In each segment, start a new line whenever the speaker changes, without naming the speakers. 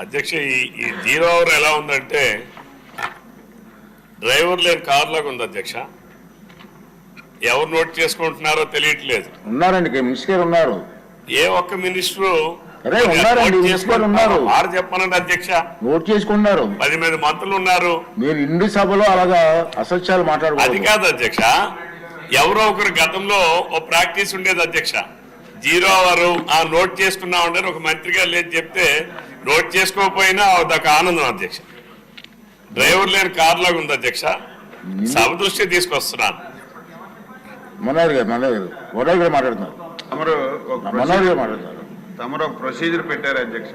అధ్యక్ష ఈ zero hour ఎలా ఉందంటే డ్రైవర్ లేని కార్ లాగా ఉంది అధ్యక్ష. ఎవరు నోట్ చేసుకుంటున్నారో తెలియట్లేదు.
ఉన్నారండి మినిస్టర్ ఉన్నారు.
ఏ ఒక్క మినిస్టరు. వారు చెప్పనండి అధ్యక్ష.
నోట్ చేసుకున్నారు
పది మంది మంత్రులు ఉన్నారు.
మీరు ఇండి సభలో అలాగా అసత్యాలు
అది
మాట్లాడకూడదు
కాదు అధ్యక్ష. ఎవరో ఒకరు గతంలో ఓ ప్రాక్టీస్ ఉండేది అధ్యక్ష. జీరో అవర్ ఆ నోట్ చేసుకున్నామంటే ఒక మంత్రి గారు లేదు చెప్తే నోట్ చేసుకోకపోయినా అదొక ఆనందం అధ్యక్ష. డ్రైవర్ లేని కార్ లాగా ఉంది అధ్యక్ష. సభ దృష్టి తీసుకొస్తున్నాను.
మనోహర్ గారు మనోహర్ గారు మనోహర్ గారు మాట్లాడుతున్నారు.
తమరు ఒక
మనోహర్
ప్రొసీజర్
గారు మాట్లాడుతున్నారు.
తమరు ఒక ప్రొసీజర్ పెట్టారు అధ్యక్ష.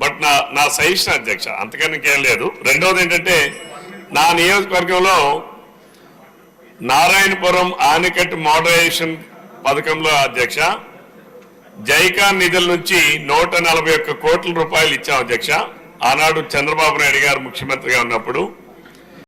బట్ నా నా సజెషన్ అధ్యక్ష అంతకన్నా ఇంకేం లేదు. రెండవది ఏంటంటే నా నియోజకవర్గంలో నారాయణపురం ఆనకట్టు మోడరేషన్ పథకంలో అధ్యక్ష జైకా నిధుల నుంచి నూట నలభై ఒక్క కోట్ల రూపాయలు ఇచ్చాం అధ్యక్ష. ఆనాడు చంద్రబాబు నాయుడు గారు ముఖ్యమంత్రిగా ఉన్నప్పుడు